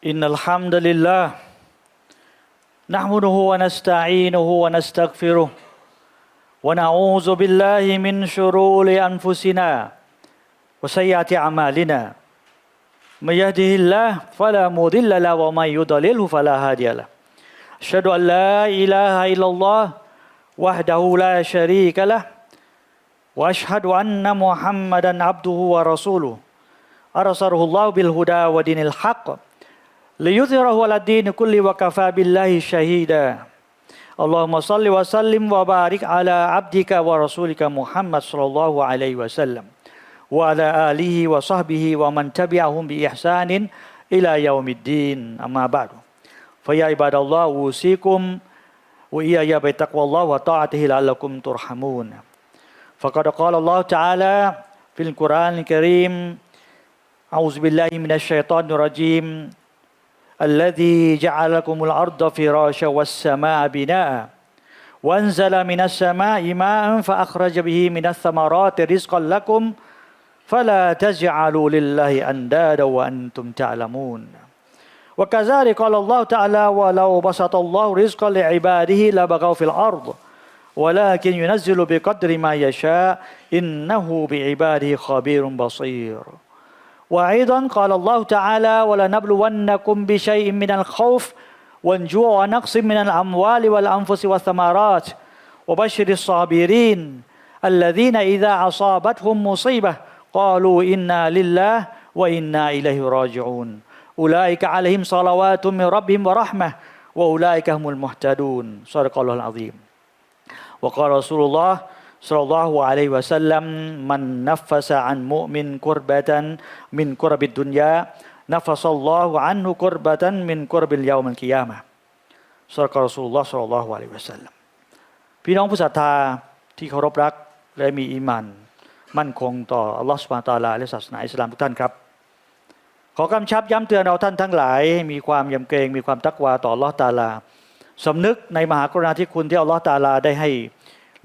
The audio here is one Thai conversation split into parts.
إن الحمد لله نحمده ونستعينه ونستغفره ونعوذ بالله من شرور أنفسنا وسيئات أعمالنا من يهده الله فلا مضل له ومن يضلله فلا هادي له أشهد أن لا إله إلا الله وحده لا شريك له وأشهد أن محمدا عبده ورسوله أرسله الله بالهدى ودين الحق ليظهره على الدين كله وكفى بالله شهيدا. اللهم صل وسلم وبارك على عبدك ورسولك محمد صلى الله عليه وسلم وعلى آله وصحبه ومن تبعهم بإحسان إلى يوم الدين. أما بعد فيا عباد الله أوصيكم وإياي بتقوى الله وطاعته لعلكم ترحمون. فقد قال الله تعالى في القرآن الكريم أعوذ بالله من الشيطان الرجيم. الذي جعل لكم الأرض فراشا والسماء بناء وأنزل من السماء ماء فأخرج به من الثمرات رزقا لكم فلا تجعلوا لله أندادا وأنتم تعلمون. وكذلك قال الله تعالى ولو بسط الله رزقا لعباده لبغوا في الأرض ولكن ينزل بقدر ما يشاء إنه بعباده خبير بصير. وأيضا قال الله تعالى ولنبلونكم بشيء من الخوف والجوع ونقص من الأموال والأنفس والثمرات وبشر الصابرين الذين إذا أصابتهم مصيبة قالوا إنا لله وإنا إليه راجعون. أولئك عليهم صلوات من ربهم ورحمة وأولئك هم المهتدون. صدق الله العظيم. وقال رسول الله สุลลัลฮุอะลัยวะสัลลัมมันนัฟซะอันมุมินกุรบะตันมินกุรบิดดุนยานัฟซัลลอฮุอันฮุกุรบะตันมินกุรบิลยามันกิยามะสุลกรสุลลอฮ์สุลลัลฮุอะลัยวะสัลลัมพี่น้องผู้ศรัทธาที่เคารพรักและมีอีมัน มั่นคงต่ออัลลอฮ์สุบานตาลาและศาสนาอิสลามทุกท่านครับขอกำชับย้ำเตือนเราท่านทั้งหลายให้มีความยำเกรงมีความตักวาต่ออัลลอฮ์ตาลาสำนึกในมหากรุณาธิคุณที่อัลลอฮ์ตาลาได้ให้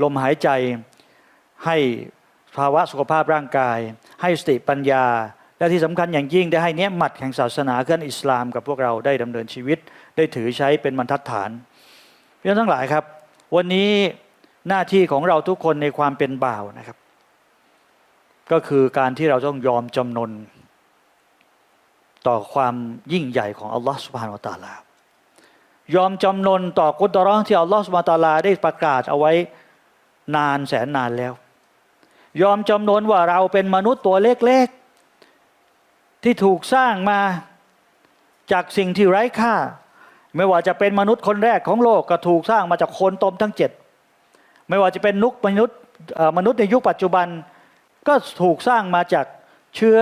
ลมหายใจ ให้ภาวะสุขภาพร่างกาย ให้สติปัญญา และที่สำคัญอย่างยิ่งได้ให้เนี้ยหมัดแห่งศาสนาเคลื่อนอิสลามกับพวกเราได้ดำเนินชีวิต ได้ถือใช้เป็นบรรทัดฐานพี่น้องทั้งหลายครับ วันนี้หน้าที่ของเราทุกคนในความเป็นบ่าวนะครับ ก็คือการที่เราต้องยอมจำนนต่อความยิ่งใหญ่ของอัลลอฮฺสุบฮานวะตาลายอมจำนนต่อกุตรองที่อัลลอฮฺสุบฮานวะตาลาได้ประกาศเอาไว้ นานแสนนานแล้ว ยอมจำนวนว่าเราเป็นมนุษย์ตัวเล็กๆ ที่ถูกสร้างมาจากสิ่งที่ไร้ค่า ไม่ว่าจะเป็นมนุษย์คนแรกของโลกก็ถูกสร้างมาจากโคนตมทั้งเจ็ดไม่ว่าจะเป็นนุกมนุษย์มนุษย์ในยุคปัจจุบัน ก็ถูกสร้างมาจากเชื้อ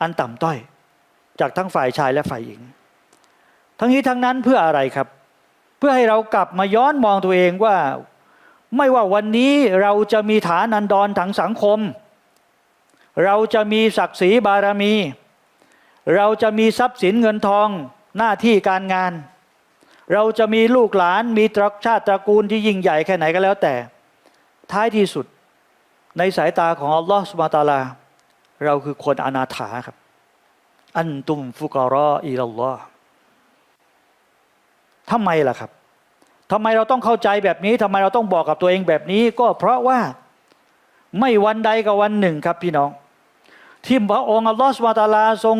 อันต่ำต้อย จากทั้งฝ่ายชายและฝ่ายหญิง ทั้งนี้ทั้งนั้นเพื่ออะไรครับ เพื่อให้เรากลับมาย้อนมองตัวเองว่า ไม่ว่าวันนี้เราจะมีฐานันดรทางสังคม เราจะมีศักดิ์ศรีบารมี เราจะมีทรัพย์สินเงินทองหน้าที่การงาน เราจะมีลูกหลานมีตระชาติตระกูลที่ยิ่งใหญ่แค่ไหนก็แล้วแต่ ท้ายที่สุดในสายตาของอัลลอฮฺสุบฮาตาลา เราคือคนอนาถาครับ อันตุมฟุกรออิลลอฮ์ทำไมล่ะครับ ทำไมเราต้องเข้าใจแบบนี้ทำไมเราต้องบอกกับตัวเองแบบนี้ ก็เพราะว่าไม่วันใดกับวันหนึ่งครับพี่น้อง ที่พระองค์อัลลอฮฺสุบฮาตาลาทรง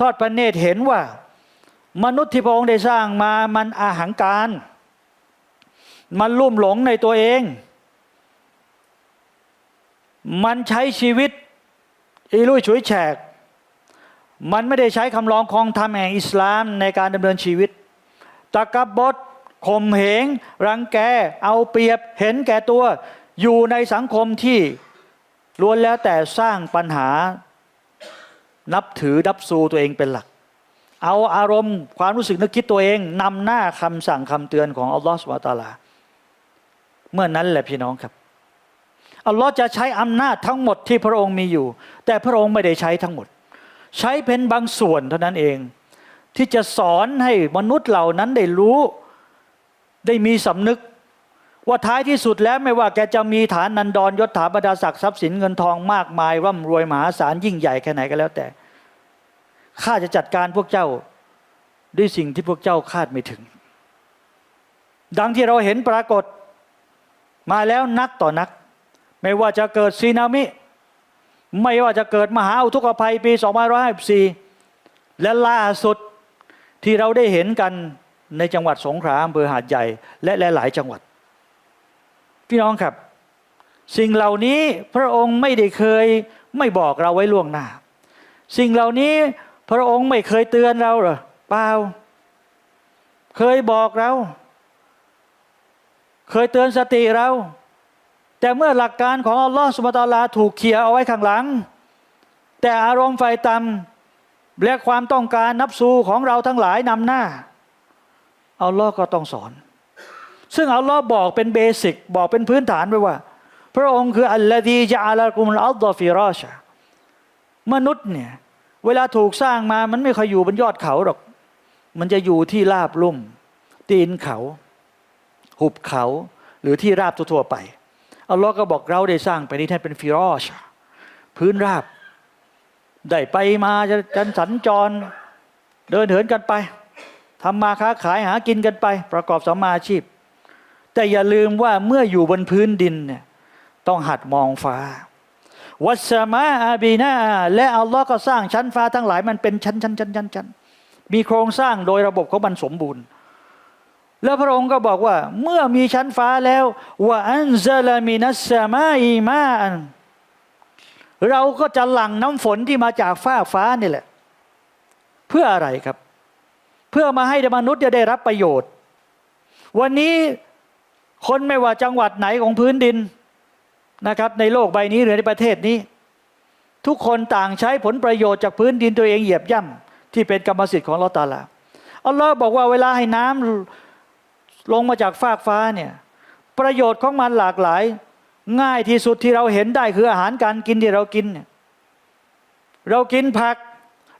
ทอดพระเนตรเห็นว่า มนุษย์ที่พระองค์ได้สร้างมามันอาหังการ มันลุ่มหลงในตัวเอง มันใช้ชีวิตอีลุยฉุยแฉก มันไม่ได้ใช้คำลองคองธรรมแห่งอิสลามในการดำเนินชีวิตตะกับด ข่มเหง รังแก เอาเปรียบเห็นแก่ตัว อยู่ในสังคมที่ล้วนแล้วแต่สร้างปัญหา นับถือดับซูตัวเองเป็นหลัก เอาอารมณ์ความรู้สึกนึกคิดตัวเองนำหน้าคำสั่งคำเตือนของอัลลอฮฺสุบตาลา เมื่อนนั้นแหละพี่น้องครับอัลลอฮ์จะใช้อำนาจทั้งหมดที่พระองค์มีอยู่ แต่พระองค์ไม่ได้ใช้ทั้งหมด ใช้เป็นบางส่วนเท่านั้นเอง ที่จะสอนให้มนุษย์เหล่านั้นได้รู้ ได้มีสำนึก ว่าท้ายที่สุดแล้วไม่ว่าแกจะมีฐานนันดรยศถาบรรดาศักดิ์ทรัพย์สินเงินทองมากมาย ร่ำรวยมหาศาลยิ่งใหญ่แค่ไหนก็แล้วแต่ข้าจะจัดการพวกเจ้าด้วยสิ่งที่พวกเจ้าคาดไม่ถึง ดังที่เราเห็นปรากฏมาแล้วนักต่อนัก ไม่ว่าจะเกิดซีนามิ ไม่ว่าจะเกิดมหาอุทกภัยปี 2554 และล่าสุดที่เราได้เห็นกัน ในจังหวัดสงขลาอำเภอหาดใหญ่ และหลาย ๆ จังหวัด พี่น้องครับ สิ่งเหล่านี้พระองค์ไม่ได้เคยไม่บอกเราไว้ล่วงหน้า สิ่งเหล่านี้พระองค์ไม่เคยเตือนเราหรอเปล่า เคยบอกเรา เคยเตือนสติเรา แต่เมื่อหลักการของอัลลอฮฺสุบตาลาถูกเขี่ยเอาไว้ข้างหลัง แต่อารมณ์ไฟต่ำและความต้องการนับสูของเราทั้งหลายนำหน้า อัลลอฮ์ก็ต้องสอน ซึ่งอัลลอฮ์บอกเป็นเบสิกบอกเป็นพื้นฐานไว้ว่า พระองค์คืออัลลอฮีจะอาลากุมอัลดอฟิราชะมนุษย์เนี่ย เวลาถูกสร้างมามันไม่เคยอยู่บนยอดเขาหรอก มันจะอยู่ที่ราบลุ่ม ตีนเขา หุบเขา หรือที่ราบทั่วๆไปอัลลอฮ์ก็บอกเราได้สร้างไปนี้ท่านเป็นฟิรอชพื้นราบ ได้ไปมาจะจันสัญจร เดินเหินกันไป ทำมาค้าขายหากินกันไป ประกอบสมมาอาชีพ แต่อย่าลืมว่าเมื่ออยู่บนพื้นดินเนี่ยต้องหัดมองฟ้า วัสมาอาบีนาและอัลลอฮ์ก็สร้างชั้นฟ้าทั้งหลายมันเป็นชั้นชั้นชั้นชั้นชั้นมีโครงสร้างโดยระบบของมันสมบูรณ์ แล้วพระองค์ก็บอกว่า เมื่อมีชั้นฟ้าแล้วว่าอันซาลามินัสสมาอีมาอันเราก็จะหลั่งน้ำฝนที่มาจากฟ้าฟ้านี่แหละ เพื่ออะไรครับ เพื่อมาให้มนุษย์จะได้รับประโยชน์ วันนี้คนไม่ว่าจังหวัดไหนของพื้นดินนะครับ ในโลกใบนี้หรือในประเทศนี้ ทุกคนต่างใช้ผลประโยชน์จากพื้นดินตัวเองเหยียบย่ำที่เป็นกรรมสิทธิ์ของลอตาลาอัลลอฮ์บอกว่าเวลาให้น้ำลงมาจากฟากฟ้าเนี่ยประโยชน์ของมันหลากหลาย ง่ายที่สุดที่เราเห็นได้คืออาหารการกินที่เรากินเนี่ยเรากินผัก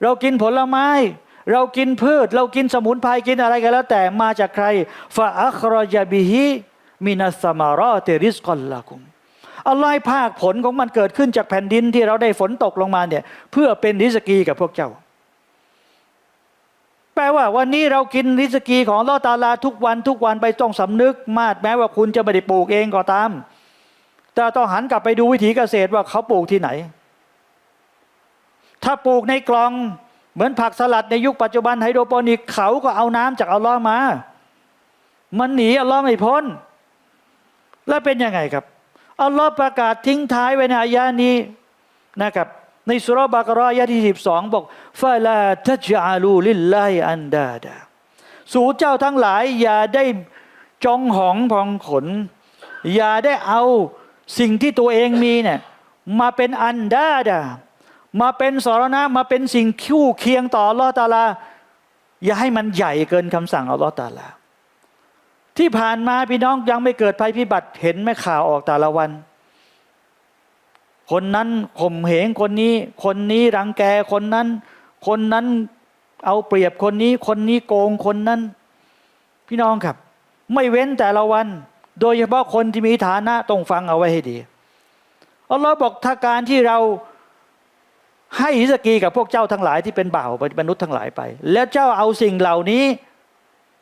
เรากินผลไม้ เรากินพืช เรากินสมุนไพรกินอะไรกันแล้วแต่มาจากใครฟาอัครยาบิฮิมินัสมารอเตริสกอลลาคุมอัลลอฮ์ภาคผลของมันเกิดขึ้นจากแผ่นดินที่เราได้ฝนตกลงมาเนี่ย เพื่อเป็นริสกีกับพวกเจ้า แปลว่าวันนี้เรากินริสกีของลอตาลาทุกวันทุกวันไปต้องสำนึกมาดแม้ว่าคุณจะไม่ได้ปลูกเองก็ตาม แต่ต้องหันกลับไปดูวิถีเกษตรว่าเขาปลูกที่ไหน ถ้าปลูกในกลอง เหมือนผักสลัดในยุคปัจจุบันไฮโดรโปนิกเขาก็เอาน้ำจากอัลลอฮ์มา มันหนีอัลลอฮ์ไม่พ้น แล้วเป็นยังไงครับอัลลอฮ์ประกาศทิ้งท้ายไว้ในอายะนี้นะครับ ในสุรบากรอยะที่สิบสองบอกฟาลาทัจอาลูลิลลาอันดาดาสู่เจ้าทั้งหลาย อย่าได้จองหองพองขน อย่าได้เอาสิ่งที่ตัวเองมีเนี่ยมาเป็นอันดาดา มาเป็นสรณะมาเป็นสิ่งคู่เคียงต่ออัลลอฮ์ตาลา อย่าให้มันใหญ่เกินคำสั่งอัลลอฮ์ตาลา ที่ผ่านมาพี่น้องยังไม่เกิดภัยพิบัติเห็นไหมข่าวออกแต่ละวัน คนนั้นข่มเหงคนนี้ คนนี้รังแกคนนั้น คนนั้นเอาเปรียบคนนี้ คนนี้โกงคนนั้น พี่น้องครับ ไม่เว้นแต่ละวัน โดยเฉพาะคนที่มีฐานะต้องฟังเอาไว้ให้ดีอัลลอฮ์บอกถ้าการที่เรา ให้อิสกีกับพวกเจ้าทั้งหลายที่เป็นบ่าวมนุษย์ทั้งหลายไป แล้วเจ้าเอาสิ่งเหล่านี้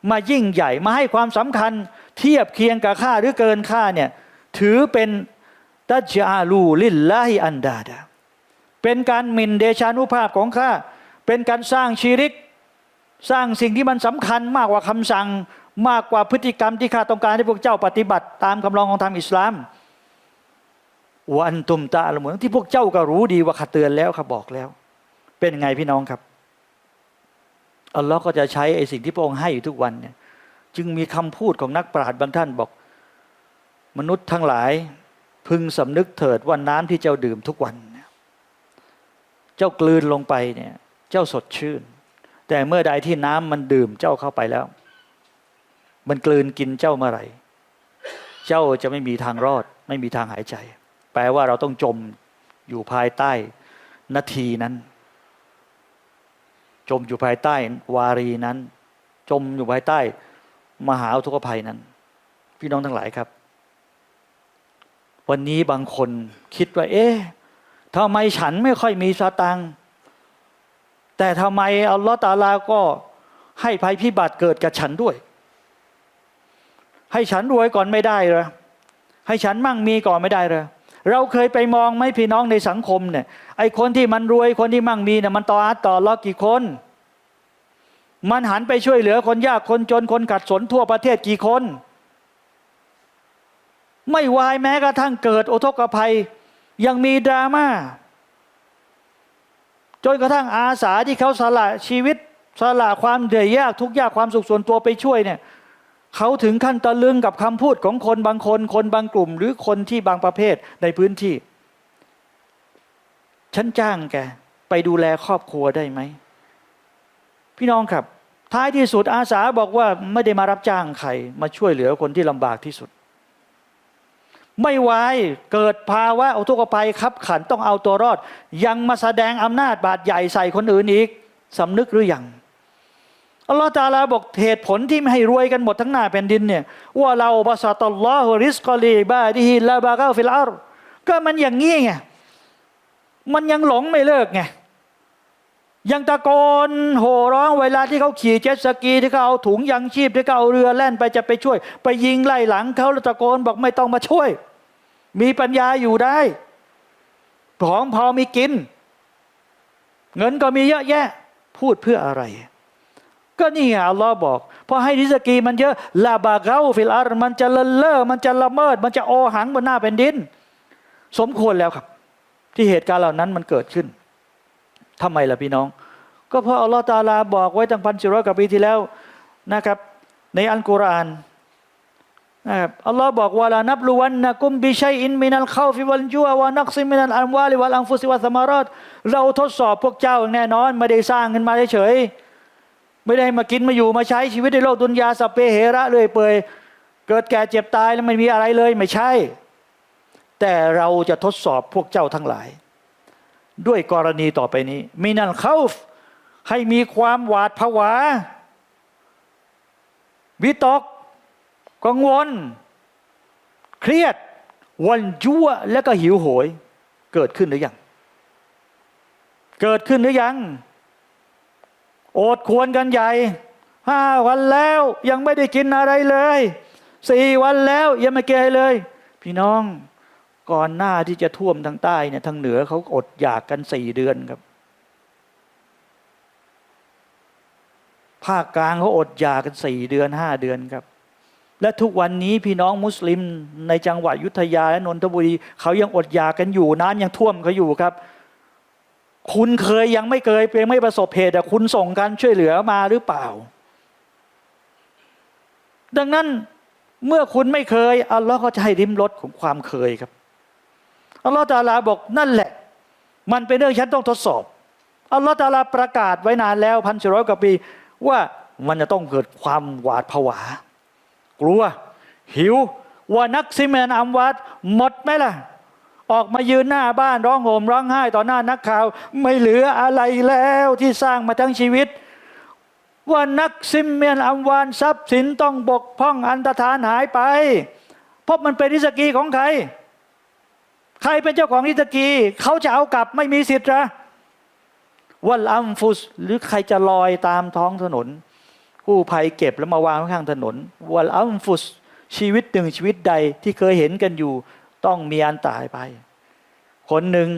มายิ่งใหญ่มาให้ความสำคัญเทียบเคียงกับค่าหรือเกินค่าเนี่ยถือเป็นตัจอาลูลิลลาฮิอันดาดาเป็นการหมิ่นเดชานุภาพของข้าเป็นการสร้างชีริก สร้างสิ่งที่มันสำคัญมากกว่าคำสั่งมากกว่าพฤติกรรมที่ข้าต้องการให้พวกเจ้าปฏิบัติ ตามคำลองของธรรมอิสลาม วันตุมตาละมือนที่พวกเจ้าก็รู้ดีว่าข้าเตือนแล้วข้าบอกแล้ว เป็นไงพี่น้องครับอัลลอฮ์ก็จะใช้ไอ้สิ่งที่พระองค์ให้อยู่ทุกวันเนี่ย จึงมีคำพูดของนักปราชญ์บางท่านบอก มนุษย์ทั้งหลายพึงสำนึกเถิดว่าน้ำที่เจ้าดื่มทุกวันเนี่ยเจ้ากลืนลงไปเนี่ย เจ้าสดชื่น แต่เมื่อใดที่น้ำมันดื่มเจ้าเข้าไปแล้ว มันกลืนกินเจ้าเมื่อไหร่ เจ้าจะไม่มีทางรอด ไม่มีทางหายใจ แปลว่าเราต้องจมอยู่ภายใต้นาทีนั้น จมอยู่ภายใต้วารีนั้น จมอยู่ภายใต้ มหาอุทกภัยนั้น พี่น้องทั้งหลายครับ วันนี้บางคนคิดว่า เอ๊ะทำไมฉันไม่ค่อยมีสตังแต่ทำไมอัลลอฮ์ตาลาก็ให้ภัยพิบัติเกิดกับฉันด้วย ให้ฉันรวยก่อนไม่ได้เหรอให้ฉันมั่งมีก่อนไม่ได้เหรอ เราเคยไปมองไหมพี่น้องในสังคมเนี่ยไอ้คนที่มันรวยคนที่มั่งมีเนี่ยมันต่ออาต่อรอกี่คน มันหันไปช่วยเหลือคนยากคนจนคนขัดสนทั่วประเทศกี่คน ไม่วายแม้กระทั่งเกิดโอทกภัย ยังมีดราม่าจนกระทั่งอาสาที่เขาสละชีวิตสละความเหนื่อยยากทุกยากความสุขส่วนตัวไปช่วยเนี่ย เขาถึงขั้นตะลึงกับคำพูดของคนบางคน คนบางกลุ่ม หรือคนที่บางประเภทในพื้นที่ ฉันจ้างแก ไปดูแลครอบครัวได้ไหม พี่น้องครับ ท้ายที่สุดอาสาบอกว่าไม่ได้มารับจ้างใคร มาช่วยเหลือคนที่ลำบากที่สุด ไม่ไหวเกิดภาวะอุทกภัยขับขันต้องเอาตัวรอด ยังมาแสดงอำนาจบาดใหญ่ใส่คนอื่นอีกสำนึกหรือยัง อัลลอฮฺตาลาบอกเหตุผลที่ไม่ให้รวยกันหมดทั้งหน้าแผ่นดินเนี่ยว่าเราบาสตัลลอฮุริสกอลีบาดิฮิลาบากาฟิลอาร์ก็มันอย่างงี้ไงมันยังหลงไม่เลิกไงยังตะโกนโห่ร้องเวลาที่เขาขี่เจ็ตสกีที่เขาเอาถุงยังชีพที่เขาเอาเรือแล่นไปจะไปช่วย ไปยิงไล่หลังเขาแล้วตะโกนบอกไม่ต้องมาช่วย มีปัญญาอยู่ได้ของพอมีกิน เงินก็มีเยอะแยะ พูดเพื่ออะไร ก็นี่ไงอัลลอฮ์บอกพอให้ริสกีมันเยอะลาบาเกาฟิลอาร์มันจะเลนเล่อมันจะละเมิด มันจะโอหังบนหน้าแผ่นดิน สมควรแล้วครับ ที่เหตุการณ์เหล่านั้นมันเกิดขึ้นทำไมล่ะพี่น้อง ก็เพราะอัลลอฮ์ตาลาบอกไว้ตั้งพันสี่ร้อยกว่าปีที่แล้วนะครับ ในอัลกุรอานนะครับอัลลอฮ์บอกว่าลานับลุวันนะกุมบิชัยอินมินัลข้าฟิวัลจัววานักซิมินัลอัมวาลิวัลอังฟุซิวัสมารอดเราทดสอบพวกเจ้าอย่างแน่นอนไม่ได้สร้างขึ้นมาเฉยๆ ไม่ได้มากินมาอยู่มาใช้ชีวิตในโลกดุนยาสเพเหระเลยเปื่อยเกิดแก่เจ็บตายแล้วไม่มีอะไรเลยไม่ใช่ แต่เราจะทดสอบพวกเจ้าทั้งหลาย ด้วยกรณีต่อไปนี้มินัลเข้าให้มีความหวาดผวา วิตก กังวล เครียด วันยั่วและก็หิวโหย เกิดขึ้นหรือยัง เกิดขึ้นหรือยัง โอดควรกันใหญ่ห้าวันแล้วยังไม่ได้กินอะไรเลยสี่วันแล้วยังไม่เกยเลย พี่น้องก่อนหน้าที่จะท่วมทางใต้เนี่ยทางเหนือเขาอดอยากกันสี่เดือนครับ ภาคกลางเขาอดอยากกันสี่เดือนห้าเดือนครับ และทุกวันนี้พี่น้องมุสลิมในจังหวัดยุทธยาและนนทบุรีเขายังอดอยากกันอยู่น้ำยังท่วมเขาอยู่ครับ คุณเคยยังไม่เคยเป็นไม่ประสบเหตุแต่คุณส่งการช่วยเหลือมาหรือเปล่า ดังนั้นเมื่อคุณไม่เคยอัลลอฮ์ก็จะให้ริมรสของความเคยครับอัลลอฮ์ตาลาบอกนั่นแหละ มันเป็นเรื่องฉันต้องทดสอบอัลลอฮ์ตาลาประกาศไว้นานแล้วพันสี่ร้อยกว่าปี ว่ามันจะต้องเกิดความหวาดผวา กลัว หิวว่านักซิเมนอัมวัดหมดไหมล่ะ ออกมายืนหน้าบ้านร้องโหมร้องไห้ต่อหน้านักข่าว ไม่เหลืออะไรแล้วที่สร้างมาทั้งชีวิต ว่านักซิมเมียนอัมวานทรัพย์สินต้องบกพร่องอันตรธานหายไป เพราะมันเป็นริสกีของใคร ใครเป็นเจ้าของริสกี เขาจะเอากลับไม่มีสิทธิ์นะวัลอัมฟุสหรือใครจะลอยตามท้องถนนกู้ภัยเก็บแล้วมาวางข้างถนนวัลอัมฟุสชีวิตหนึ่งชีวิตใดที่เคยเห็นกันอยู่ ต้องมีอันตายไป คนหนึ่ง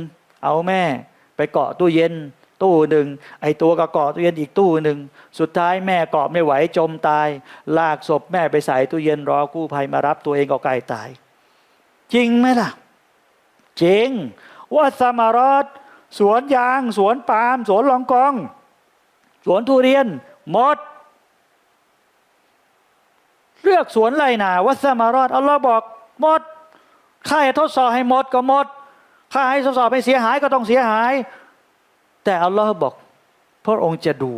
เอาแม่ไปเกาะตู้เย็น ตู้หนึ่งไอตัวก็เกาะตู้เย็นอีกตู้หนึ่งสุดท้ายแม่เกาะไม่ไหวจมตาย ลากศพแม่ไปใส่ตู้เย็นรอกู้ภัยมารับตัวเองก็ใกล้ตาย จริงไหมล่ะ จริงว่าสมารอดสวนยาง สวนปาล์มสวนลองกอง สวนทุเรียนหมดเลือกสวนไรนาวัสมารอดอัลลอฮ์บอกหมด ข้าให้ทดสอบให้หมดก็หมดข้าให้ทดสอบให้เสียหายก็ต้องเสียหาย แต่อัลลอฮ์บอก พระองค์จะดู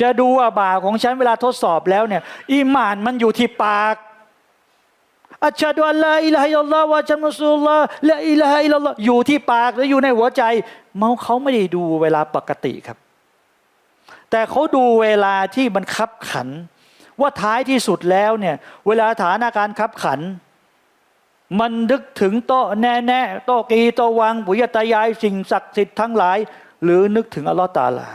จะดูว่าบาปของฉันเวลาทดสอบแล้วเนี่ยอีหมานมันอยู่ที่ปากอัชาดุอัลลอฮ์อิลาฮิลลอฮ์วะจัมรุสุลลอฮ์และอิลาฮิลลอฮ์อยู่ที่ปากและอยู่ในหัวใจเมาเขาไม่ได้ดูเวลาปกติครับ แต่เขาดูเวลาที่มันคับขัน ว่าท้ายที่สุดแล้วเนี่ย เวลาฐานการคับขัน มันนึกถึงโตแน่แน่โตกีโตวังปุยตายายสิ่งศักดิ์สิทธิ์ทั้งหลาย หรือนึกถึงอัลลอฮ์ตาลา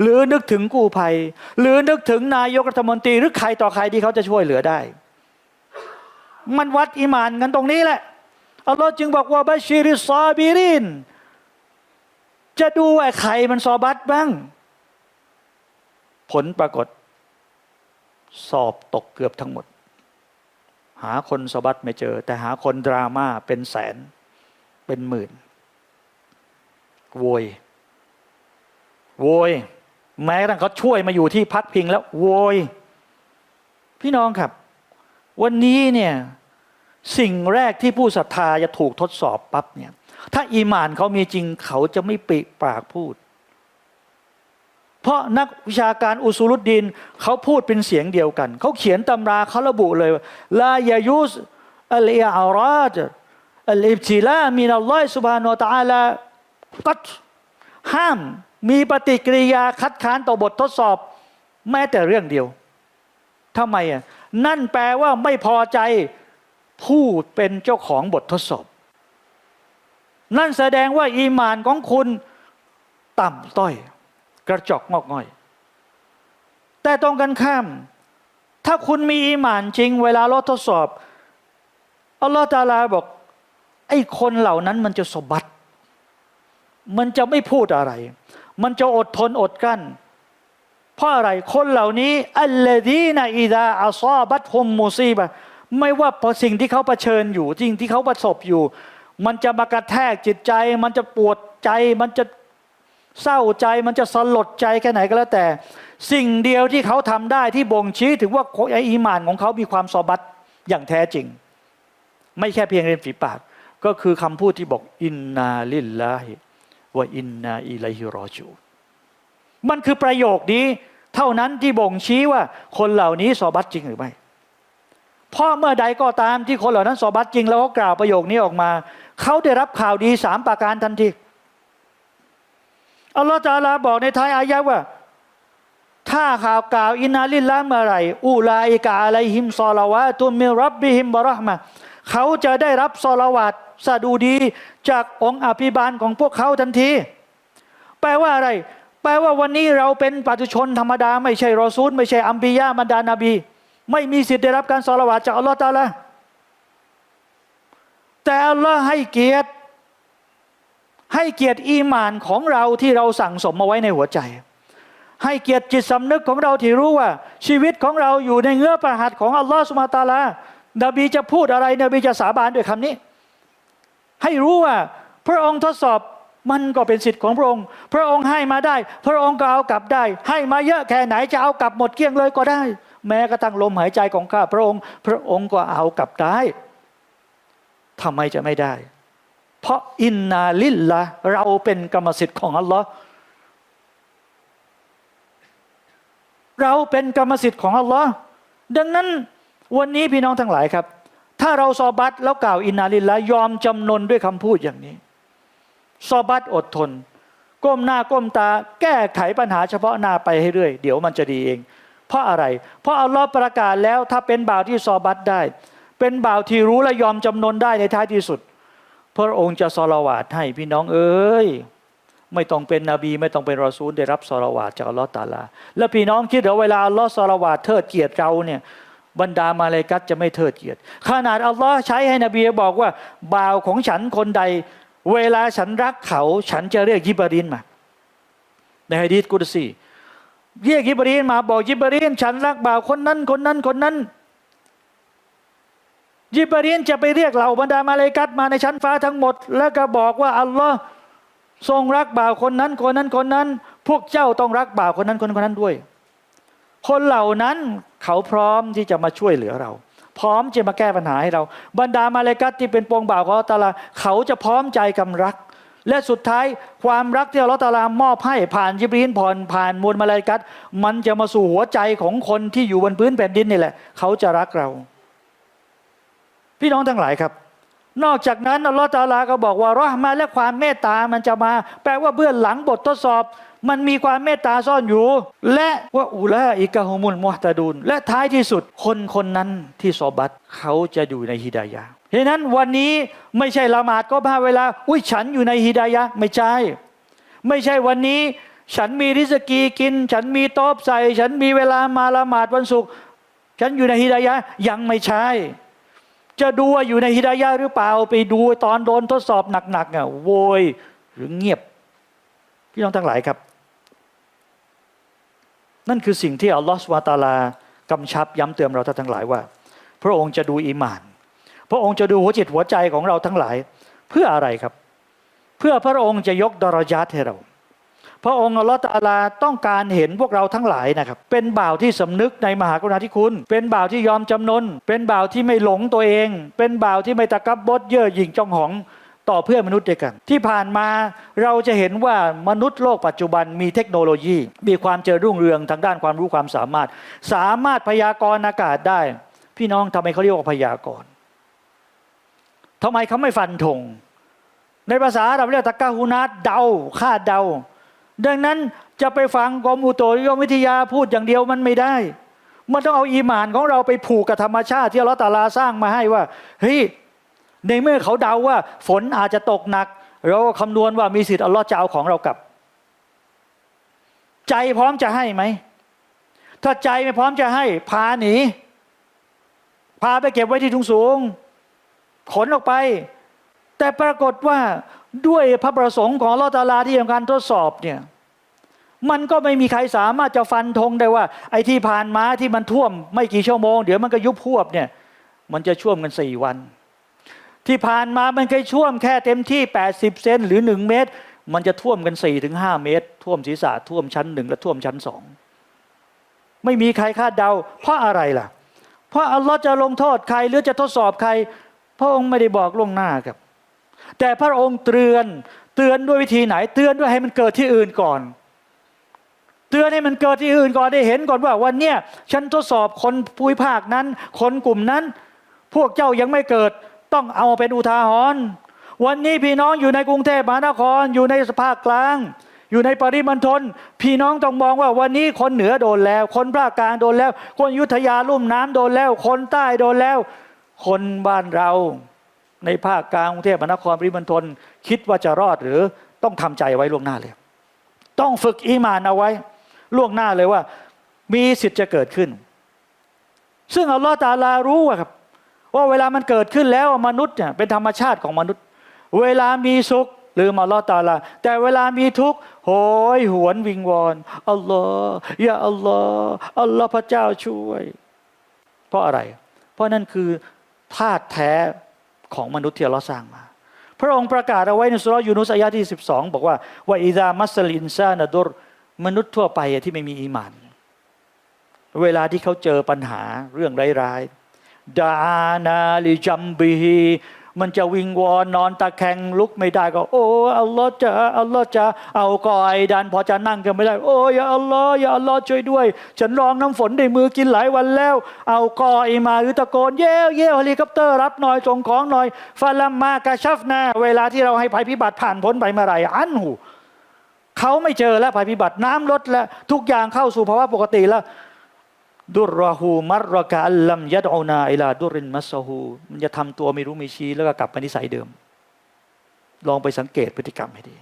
หรือนึกถึงกู้ภัย หรือนึกถึงนายกรัฐมนตรีหรือใครต่อใครที่เขาจะช่วยเหลือได้ มันวัดอีหมานกันตรงนี้แหละอัลลอฮ์จึงบอกว่าบัชชิริซอบิรินจะดูว่าใครมันซอบัตบ้าง ผลปรากฏ สอบตกเกือบทั้งหมด หาคนซอบัตไม่เจอ แต่หาคนดราม่าเป็นแสน เป็นหมื่นโวยโวยแม้กระทั่งเขาช่วยมาอยู่ที่พักพิงแล้วโวยพี่น้องครับ วันนี้เนี่ยสิ่งแรกที่ผู้ศรัทธาจะถูกทดสอบปั๊บเนี่ย ถ้าอีมานเขามีจริงเขาจะไม่ปิปากพูด เพราะนักวิชาการอุซูลุดดินเขาพูดเป็นเสียงเดียวกัน เขาเขียนตำราเขาระบุเลยว่าลายายุสอัลอิอาราจอัลอิบติลามินัลลอฮสุบานาตาลากัดห้ามมีปฏิกิริยาคัดค้านต่อบททดสอบ แม้แต่เรื่องเดียวทำไมอะนั่นแปลว่าไม่พอใจผู้เป็นเจ้าของบททดสอบ นั่นแสดงว่าอีมานของคุณต่ำต้อย กระจอกงอกง่อย แต่ตรงกันข้าม ถ้าคุณมีอีหมานจริง เวลาเราทดสอบอัลลอฮฺตาลาบอก ไอ้คนเหล่านั้นมันจะสบัดมันจะไม่พูดอะไร มันจะอดทนอดกั้น เพราะอะไรคนเหล่านี้อัลลดีนอิดาอัซอบัตฮุมมูซีบะไม่ว่าพอสิ่งที่เขาเผชิญอยู่สิ่งที่เขาประสบอยู่ มันจะมากระแทกจิตใจ มันจะปวดใจ มันจะ เศร้าใจมันจะสลดใจแค่ไหนก็แล้วแต่ สิ่งเดียวที่เขาทำได้ที่บ่งชี้ถึงว่าไออีหมานของเขามีความสอบัตอย่างแท้จริง ไม่แค่เพียงเรียนฝีปาก ก็คือคำพูดที่บอกอินนาลิลลาฮิวะอินนาอิลัยฮิรอจูมันคือประโยคนี้ เท่านั้นที่บ่งชี้ว่า คนเหล่านี้สอบัตจริงหรือไม่เพราะเมื่อใดก็ตามที่คนเหล่านั้นสอบัตจริงแล้วก็กล่าวประโยคนี้ออกมา เขาได้รับข่าวดีสามประการทันที อัลลอฮฺจาลาบอกในท้ายอายะว่า ถ้าข่าวกล่าวอินนาลิลละเมื่อไรอูลาอิกาอะลัยฮิมซอลาวะตุมิรับบิฮิมบระห์มะเขาจะได้รับซอลาวาตสดุดีจากองค์อภิบาลของพวกเขาทันที แปลว่าอะไร แปลว่าวันนี้เราเป็นปัจจุชนธรรมดา ไม่ใช่รอซูล ไม่ใช่อัมบียะมันดานาบี ไม่มีสิทธิ์ได้รับการซอลาวาตจากอัลลอฮฺตาลาแต่อัลลอฮ์ให้เกียรติ ให้เกียรติอีมานของเราที่เราสั่งสมมาไว้ในหัวใจ ให้เกียรติจิตสำนึกของเราที่รู้ว่า ชีวิตของเราอยู่ในเงื้อประหัตของอัลลอฮฺสุมาตาลานบีจะพูดอะไรนบีจะสาบานด้วยคำนี้ ให้รู้ว่าพระองค์ทดสอบมันก็เป็นสิทธิ์ของพระองค์ พระองค์ให้มาได้ พระองค์ก็เอากลับได้ ให้มาเยอะแค่ไหนจะเอากลับหมดเกลี้ยงเลยก็ได้ แม้กระทั่งลมหายใจของข้าพระองค์ พระองค์ก็เอากลับได้ทำไมจะไม่ได้ เพราะอินนาลิลละเราเป็นกรรมสิทธิ์ของอัลลอฮ์เราเป็นกรรมสิทธิ์ของอัลลอฮ์ดังนั้นวันนี้พี่น้องทั้งหลายครับ ถ้าเราซอบัตแล้วกล่าวอินนาลิลละยอมจำนนด้วยคำพูดอย่างนี้ ซอบัตอดทน ก้มหน้าก้มตา แก้ไขปัญหาเฉพาะหน้าไปให้เรื่อยเดี๋ยวมันจะดีเอง เพราะอะไร เพราะอัลลอฮ์ประกาศแล้วถ้าเป็นบ่าวที่ซอบัตได้ เป็นบ่าวที่รู้และยอมจำนนได้ในท้ายที่สุด พระองค์จะซอลาวาดให้พี่น้องเอ้ยไม่ต้องเป็นนบีไม่ต้องเป็นรอซูลได้รับซอลาวาดจากอัลลอฮ์ตาลา แล้วพี่น้องคิดเดี๋ยวเวลาอัลลอฮ์ซอลาวาดเทิดเกียรติเราเนี่ยบรรดามาเลกัตจะไม่เทิดเกียรติ ขนาดอัลลอฮ์ใช้ให้นบีบอกว่า บ่าวของฉันคนใด เวลาฉันรักเขา ฉันจะเรียกยิบรินมา ในฮะดีษกุดซีเรียกยิบรินมาบอกยิบรินฉันรักบ่าวคนนั้นคนนั้นคนนั้น ยิบรีนจะไปเรียกเหล่าบรรดามาเลกัตมาในชั้นฟ้าทั้งหมด แล้วก็บอกว่าอัลลอฮ์ทรงรักบ่าวคนนั้นคนนั้นคนนั้น พวกเจ้าต้องรักบ่าวคนนั้นคนคนนั้นด้วย คนเหล่านั้นเขาพร้อมที่จะมาช่วยเหลือเรา พร้อมจะมาแก้ปัญหาให้เรา บรรดามาเลกัตที่เป็นปวงบ่าวของอัลลอฮ์ตาลา เขาจะพร้อมใจกำรัก และสุดท้ายความรักที่อัลลอฮ์ตาลามอบให้ผ่านยิบรีนผ่อนผ่านมวลมาเลกัตมันจะมาสู่หัวใจของคนที่อยู่บนพื้นแผ่นดินนี่แหละ เขาจะรักเรา พี่น้องทั้งหลายครับ นอกจากนั้นอัลลอฮฺตาลาก็บอกว่ารอมาและความเมตตามันจะมา แปลว่าเบื้องหลังบททดสอบ มันมีความเมตตาซ่อนอยู่ และว่าอุลาอิกะฮุมุลมุฮตะดูนและท้ายที่สุดคนคนนั้นที่ซอบัตเขาจะอยู่ในฮิดายะเพราะนั้นวันนี้ไม่ใช่ละหมาดก็พาเวลา อุ้ยฉันอยู่ในฮิดายะไม่ใช่ ไม่ใช่วันนี้ฉันมีริสกีกิน ฉันมีโต๊ะใส่ ฉันมีเวลามาละหมาดวันศุกร์ฉันอยู่ในฮิดายะยังไม่ใช่ จะดูว่าอยู่ในฮิดายะหรือเปล่า ไปดูตอนโดนทดสอบหนักๆอะโวยหรือเงียบ พี่น้องทั้งหลายครับ นั่นคือสิ่งที่อัลลอฮฺสวาตาลากำชับย้ำเตือนเราทั้งหลายว่า พระองค์จะดูอีมาน พระองค์จะดูหัวจิตหัวใจของเราทั้งหลาย เพื่ออะไรครับ เพื่อพระองค์จะยกดารญาตให้เรา พระองค์อัลลอฮฺตะอาลาต้องการเห็นพวกเราทั้งหลายนะครับ เป็นบ่าวที่สำนึกในมหากรุณาธิคุณ เป็นบ่าวที่ยอมจำนน เป็นบ่าวที่ไม่หลงตัวเอง เป็นบ่าวที่ไม่ตะกับบดเย่อหยิ่งจองหองต่อเพื่อนมนุษย์ด้วยกัน ที่ผ่านมาเราจะเห็นว่ามนุษย์โลกปัจจุบันมีเทคโนโลยี มีความเจริญรุ่งเรืองทางด้านความรู้ความสามารถ สามารถพยากรณ์อากาศได้ พี่น้องทำไมเขาเรียกว่าพยากรณ์ทำไมเขาไม่ฟันธงในภาษาเราเรียกตะกาฮูนัดเดาคาดเดา ดังนั้นจะไปฟังกรมอุตุนิยมวิทยาพูดอย่างเดียวมันไม่ได้ มันต้องเอาอีหมานของเราไปผูกกับธรรมชาติที่อัลเลอฮฺตาลาสร้างมาให้ว่าเฮ้ยในเมื่อเขาเดาว่า ฝนอาจจะตกหนัก เราก็คำนวณว่ามีสิทธิ์อัลลอฮ์จะเอาของเรากลับ ใจพร้อมจะให้ไหม ถ้าใจไม่พร้อมจะให้ พาหนี พาไปเก็บไว้ที่ทุงสูง ขนออกไป แต่ปรากฏว่า ด้วยพระประสงค์ของลอตาลาที่ทำการทดสอบเนี่ยมันก็ไม่มีใครสามารถจะฟันธงได้ว่า ไอ้ที่ผ่านมาที่มันท่วมไม่กี่ชั่วโมง เดี๋ยวมันก็ยุบพวบเนี่ย มันจะช่วมกันสี่วัน ที่ผ่านมามันเคยช่วมแค่เต็มที่ 80 เซนหรือ 1 เมตร มันจะท่วมกัน4ถึง5เมตร ท่วมศีรษะท่วมชั้นหนึ่งและท่วมชั้นสองไม่มีใครคาดเดา เพราะอะไรล่ะ เพราะอัลลอฮ์จะลงโทษใครหรือจะทดสอบใครพระองค์ไม่ได้บอกล่วงหน้าครับ แต่พระองค์เตือนเตือนด้วยวิธีไหน เตือนด้วยให้มันเกิดที่อื่นก่อน เตือนให้มันเกิดที่อื่นก่อนได้เห็นก่อนว่าวันเนี้ยฉันทดสอบคนภูมิภาคนั้น คนกลุ่มนั้น พวกเจ้ายังไม่เกิดต้องเอาเป็นอุทาหรณ์วันนี้พี่น้องอยู่ในกรุงเทพมหานครอยู่ในสภาคกลาง อยู่ในปริมณฑลพี่น้องต้องมองว่าวันนี้คนเหนือโดนแล้ว คนภาคกลางโดนแล้ว คนยุทธยาลุ่มน้ำโดนแล้ว คนใต้โดนแล้ว คนบ้านเรา ในภาคกลางกรุงเทพมหานครปริมณฑลคิดว่าจะรอดหรือต้องทำใจไว้ล่วงหน้าเลย ต้องฝึกอีมานเอาไว้ ล่วงหน้าเลยว่า มีสิทธิ์จะเกิดขึ้น ซึ่งอัลลอฮฺตาลารู้ว่าครับว่าเวลามันเกิดขึ้นแล้วมนุษย์เนี่ยเป็นธรรมชาติของมนุษย์ เวลามีสุขลืมอัลลอฮฺตาลา แต่เวลามีทุกข์โหยหวนวิงวอนอัลลอฮ์อย่าอัลลอฮ์อัลลอฮ์พระเจ้าช่วย เพราะอะไร เพราะนั่นคือธาตุแท้ ของมนุษย์ที่เราสร้างมา พระองค์ประกาศเอาไว้ในสุรยูนุสอายะที่ 12 บอกว่าว่าอิดามัสลินซานะดุรมนุษย์ทั่วไปที่ไม่มีอีมาน เวลาที่เขาเจอปัญหาเรื่องร้ายๆดานาลิจัมบีฮี มันจะวิงวอนนอนตะแคงลุกไม่ได้ก็ โอ้อัลลอฮ์จะอัลลอฮ์จะเอาก่อยดันพอจะนั่งก็ไม่ได้ โอ้ยาอัลลอฮ์ยาอัลลอฮ์ช่วยด้วย ฉันรองน้ำฝนในมือกินหลายวันแล้ว เอาก่อยมาหรือตะโกนเย่เย่เฮลิคอปเตอร์รับหน่อยส่งของหน่อยฟาลัมมากาชัฟนา เวลาที่เราให้ภัยพิบัติผ่านพ้นไปเมื่อไหร่อันหูเขาไม่เจอแล้วภัยพิบัติน้ำลดแล้วทุกอย่างเข้าสู่ภาวะปกติแล้ว ดุรรหูมัรรกะอัลลัมยัดอานาอิลาดุรินมัสฮูมันจะทำตัวไม่รู้ไม่ชี้แล้วก็กลับไปนิสัยเดิม ลองไปสังเกตพฤติกรรมให้ดี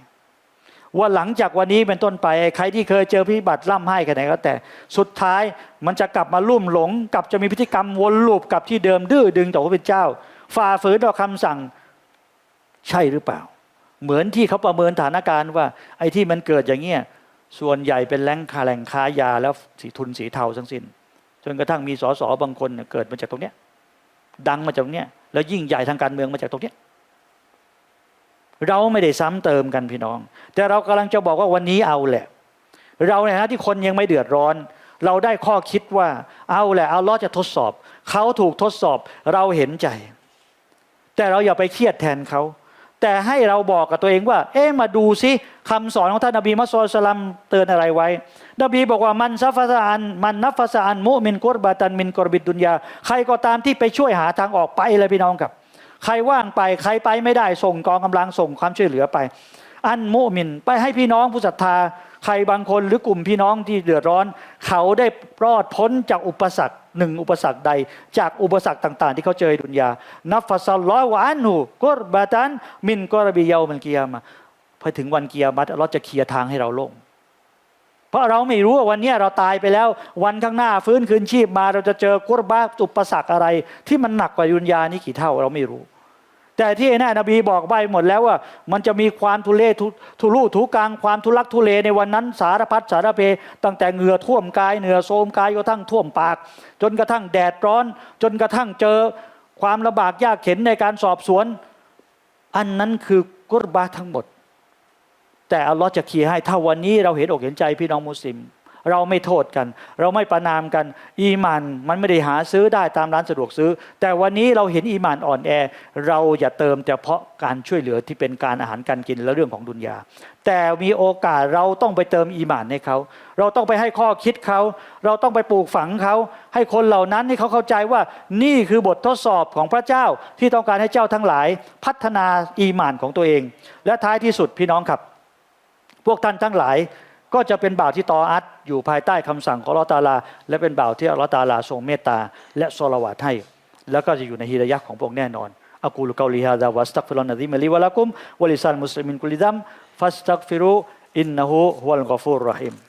ว่าหลังจากวันนี้เป็นต้นไป ใครที่เคยเจอพิบัติล่ำให้กันไหนก็แต่สุดท้ายมันจะกลับมาลุ่มหลงกลับจะมีพฤติกรรมวนลูปกับที่เดิมดื้อดึงต่อพระเป็นเจ้า ฝ่าฝืนต่อคำสั่งใช่หรือเปล่า เหมือนที่เขาประเมินสถานการณ์ว่า ไอ้ที่มันเกิดอย่างเงี้ยส่วนใหญ่เป็นแหล่งคาแหลงค้ายาแล้วสีทุนสีเทาทั้งสิ้น จนกระทั่งมีสสบางคนเกิดมาจากตรงเนี้ยดังมาจากตรงเนี้ยแล้วยิ่งใหญ่ทางการเมืองมาจากตรงเนี้ยเราไม่ได้ซ้ำเติมกันพี่น้อง แต่เรากำลังจะบอกว่าวันนี้เอาแหละ เราในฐานะที่คนยังไม่เดือดร้อน เราได้ข้อคิดว่าเอาแหละเอาล้อจะทดสอบ เขาถูกทดสอบเราเห็นใจ แต่เราอย่าไปเครียดแทนเขา แต่ให้เราบอกกับตัวเองว่า เอ๊ะมาดูซิคำสอนของท่านนบีมุฮัมมัดสลลัมเตือนอะไรไว้ นบีบอกว่ามันซัฟฟะซะอันมันนัฟฟซะอันมุมินกุรบะตันมินกอรบิดดุนยาใครก็ตามที่ไปช่วยหาทางออกไปเลยพี่น้องครับ ใครว่างไปใครไปไม่ได้ส่งกองกำลังส่งความช่วยเหลือไป อันมุมินไปให้พี่น้องผู้ศรัทธา ใครบางคนหรือกลุ่มพี่น้องที่เดือดร้อน เขาได้รอดพ้นจากอุปสรรคหนึ่งอุปสรรคใด จากอุปสรรคต่าง ๆ ที่เขาเจอในดุนยานัฟฟซัลลอฮุอันหูกุรบะตันมินกอรบิเยามันเกียมะพอถึงวันเกียรมัตเราจะเคลียร์ทางให้เราโล่ง เพราะเราไม่รู้ว่าวันนี้เราตายไปแล้ว วันข้างหน้าฟื้นคืนชีพมา เราจะเจอกุรบาอุปสรรคอะไร ที่มันหนักกว่ายุนยานี่กี่เท่าเราไม่รู้ แต่ที่แน่นบีบอกใบหมดแล้วว่า มันจะมีความทุเลทุทุลุ่ทุกลางความทุลักทุเลในวันนั้นสารพัดสารเพ ตั้งแต่เหงื่อท่วมกายเหงื่อโทมกายกระทั่งท่วมปาก จนกระทั่งแดดร้อน จนกระทั่งเจอความลำบากยากเข็นในการสอบสวน อันนั้นคือกุรบาทั้งหมด แต่อัลลอฮ์จะเคลียร์ให้ถ้าวันนี้เราเห็นอกเห็นใจพี่น้องมุสลิม เราไม่โทษกัน เราไม่ประนามกัน อีมันมันไม่ได้หาซื้อได้ตามร้านสะดวกซื้อ แต่วันนี้เราเห็นอีมันอ่อนแอ เราอย่าเติมแต่เพราะการช่วยเหลือที่เป็นการอาหารการกินและเรื่องของดุนยา แต่มีโอกาสเราต้องไปเติมอีมานให้เขา เราต้องไปให้ข้อคิดเขา เราต้องไปปลูกฝังเขา ให้คนเหล่านั้นให้เขาเข้าใจว่านี่คือบททดสอบของพระเจ้าที่ต้องการให้เจ้าทั้งหลาย พัฒนาอีมานของตัวเอง และท้ายที่สุดพี่น้องครับ พวกท่านทั้งหลายก็จะเป็นบ่าวที่ตออัดอยู่ภายใต้คำสั่งของลอตาลา และเป็นบ่าวที่ลอตาลาทรงเมตตา และสละวาดให้แล้วก็จะอยู่ในฮิรยะของพวกแน่นอนอักูลกาวลิ قولي هذا وأستغفر الله العظيم لي ولكم ولسان المسلمين كل ذنب فاستغفروا إنه هو الغفور الرحيم